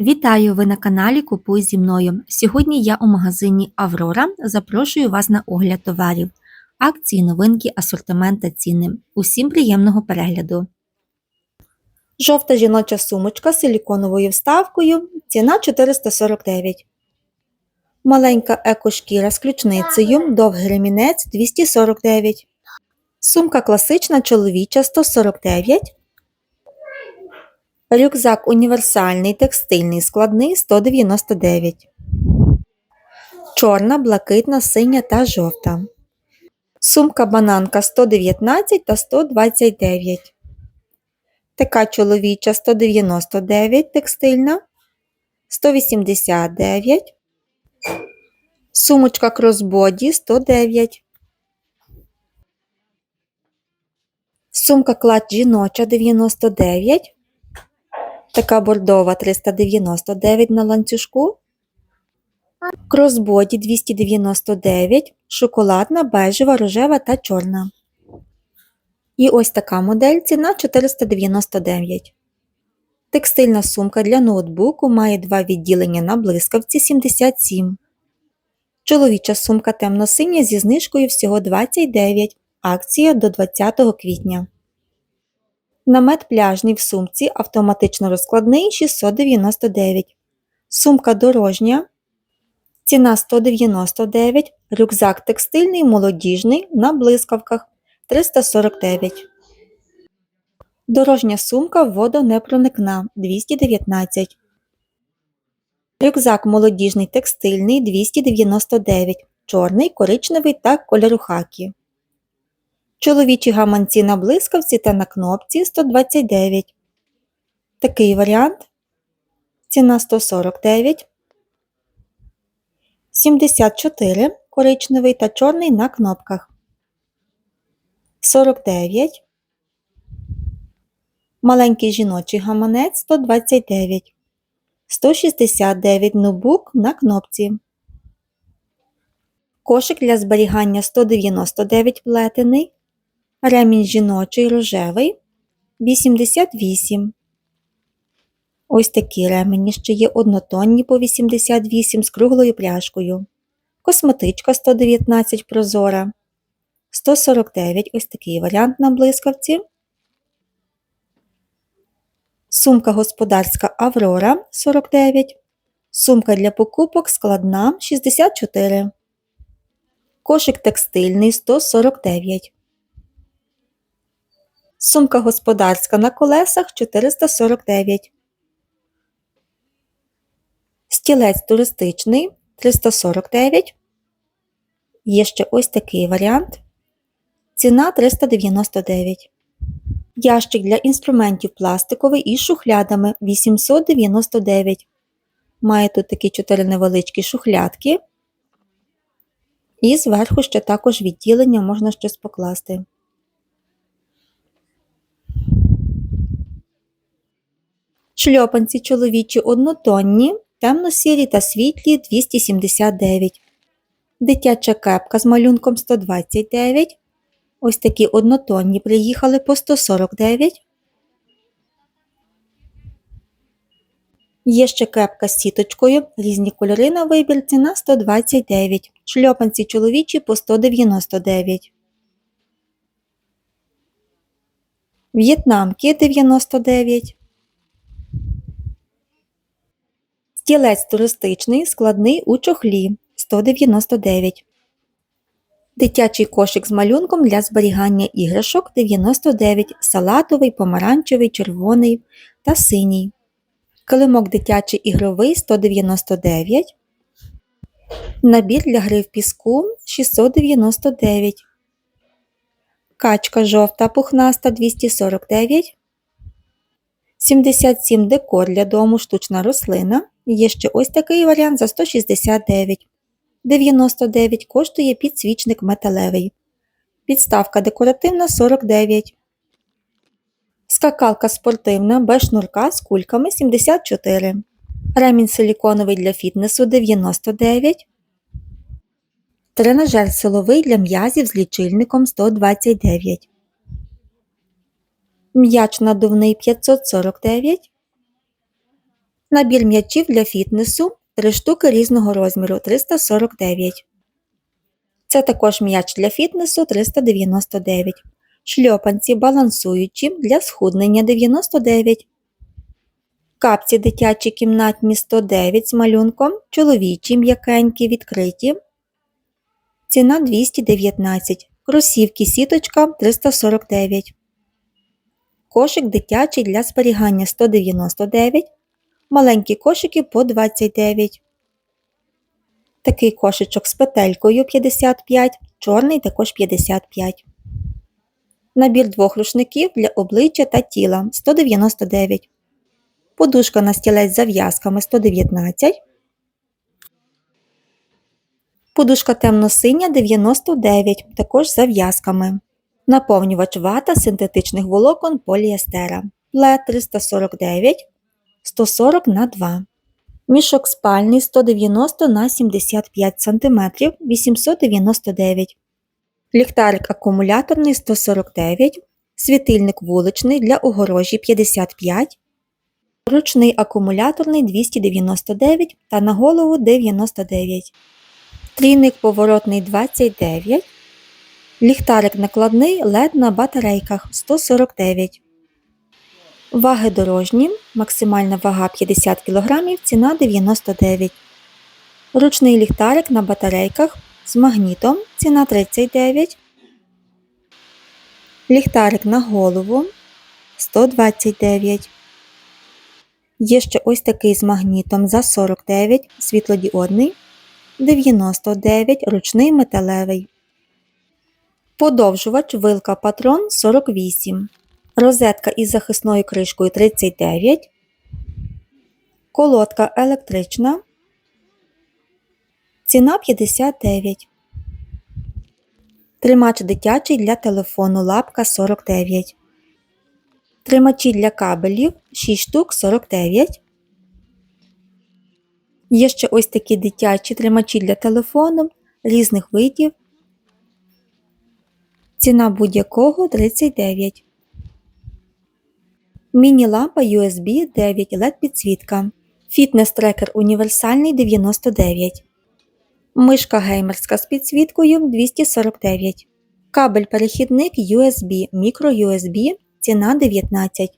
Вітаю! Ви на каналі Купуй зі мною. Сьогодні я у магазині Аврора запрошую вас на огляд товарів, акції, новинки, асортимент та ціни. Усім приємного перегляду. Жовта жіноча сумочка з силіконовою вставкою. Ціна 449. Маленька екошкіра з ключницею, довгий ремінець 249. Сумка класична чоловіча 149. Рюкзак універсальний текстильний складний 199. Чорна, блакитна, синя та жовта. Сумка бананка 119 та 129. Така чоловіча 199 текстильна. 189. Сумочка кросбоді 109. Сумка клад жіноча 99. Така бордова 399 на ланцюжку. Кросбоді 299, шоколадна, бежева, рожева та чорна. І ось така модель ціна 499. Текстильна сумка для ноутбуку має два відділення на блискавці 77. Чоловіча сумка темно-синя зі знижкою всього 29. Акція до 20 квітня. Намет пляжний в сумці автоматично розкладний 699. Сумка дорожня. Ціна 199. Рюкзак текстильний молодіжний на блискавках 349. Дорожня сумка водонепроникна 219. Рюкзак молодіжний текстильний 299. Чорний, коричневий та кольору хакі. Чоловічі гаманці на блискавці та на кнопці 129. Такий варіант. Ціна 149. 74 коричневий та чорний на кнопках. 49. Маленький жіночий гаманець 129. 169 ноутбук на кнопці. Кошик для зберігання 199 плетений. Ремінь жіночий рожевий 88. Ось такі ремені ще є однотонні по 88 з круглою пряжкою. Косметичка 119 прозора. 149 ось такий варіант на блискавці. Сумка господарська Аврора 49. Сумка для покупок складна 64. Кошик текстильний 149. Сумка господарська на колесах 449. Стілець туристичний 349. Є ще ось такий варіант. Ціна 399. Ящик для інструментів пластиковий із шухлядами 899. Має тут такі 4 невеличкі шухлядки. І зверху ще також відділення можна щось покласти. Шльопанці чоловічі однотонні, темно-сірі та світлі 279. Дитяча кепка з малюнком 129. Ось такі однотонні приїхали по 149. Є ще кепка з сіточкою, різні кольори на вибір, ціна 129. Шльопанці чоловічі по 199. В'єтнамки 99. Стілець туристичний складний у чохлі 199. Дитячий кошик з малюнком для зберігання іграшок 99, салатовий, помаранчевий, червоний та синій. Килимок дитячий ігровий 199. Набір для гри в піску 699. Качка жовта пухнаста 249. 77 декор для дому штучна рослина. Є ще ось такий варіант за 169. 99 коштує підсвічник металевий. Підставка декоративна 49. Скакалка спортивна без шнурка з кульками 74. Ремінь силіконовий для фітнесу 99. Тренажер силовий для м'язів з лічильником 129. М'яч надувний 549. Набір м'ячів для фітнесу 3 штуки різного розміру 349. Це також м'яч для фітнесу 399. Шльопанці балансуючі для схуднення 99. Капці дитячі кімнатні 109 з малюнком, чоловічі м'якенькі відкриті. Ціна 219. Кросівки сіточка 349. Кошик дитячий для зберігання 199. Маленькі кошики по 29. Такий кошичок з петелькою 55, чорний також 55. Набір двох рушників для обличчя та тіла 199. Подушка на стілець з зав'язками 119. Подушка темно-синя 99, також з зав'язками. Наповнювач вата синтетичних волокон поліестера. Плед 349 140 на 2. Мішок спальний 190 на 75 см 899. Ліхтарик акумуляторний 149. Світильник вуличний для огорожі 55. Ручний акумуляторний 299 та на голову 99. Трійник поворотний 29. Ліхтарик накладний LED на батарейках 149. Ваги дорожні. Максимальна вага 50 кг, ціна 99. Ручний ліхтарик на батарейках з магнітом. Ціна 39. Ліхтарик на голову 129. Є ще ось такий з магнітом за 49, світлодіодний, 99, ручний металевий. Подовжувач вилка патрон 48. Розетка із захисною кришкою 39. Колодка електрична. Ціна 59. Тримач дитячий для телефону лапка 49. Тримачі для кабелів 6 штук 49. Є ще ось такі дитячі тримачі для телефону різних видів. Ціна будь-якого 39. Міні-лампа USB 9 LED підсвітка. Фітнес-трекер універсальний 99. Мишка геймерська з підсвіткою 249. Кабель перехідник USB microUSB ціна 19.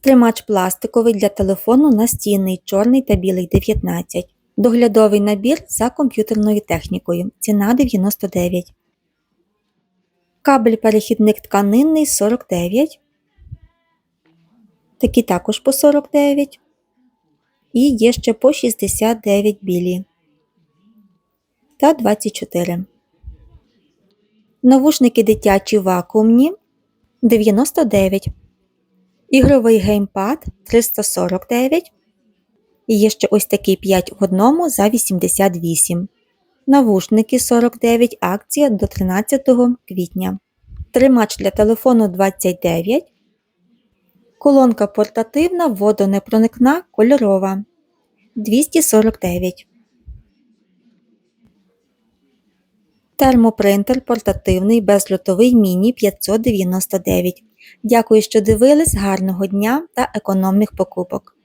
Тримач пластиковий для телефону настінний чорний та білий 19. Доглядовий набір за комп'ютерною технікою. Ціна 99. Кабель перехідник тканинний 49. Такі також по 49. І є ще по 69 білі. Та 24. Навушники дитячі вакуумні 99. Ігровий геймпад 349. І є ще ось такий 5 в одному за 88. Навушники 49. Акція до 13 квітня. Тримач для телефону 29. Колонка портативна, водонепроникна, кольорова 249. Термопринтер портативний безльотовий міні 599. Дякую, що дивились. Гарного дня та економних покупок!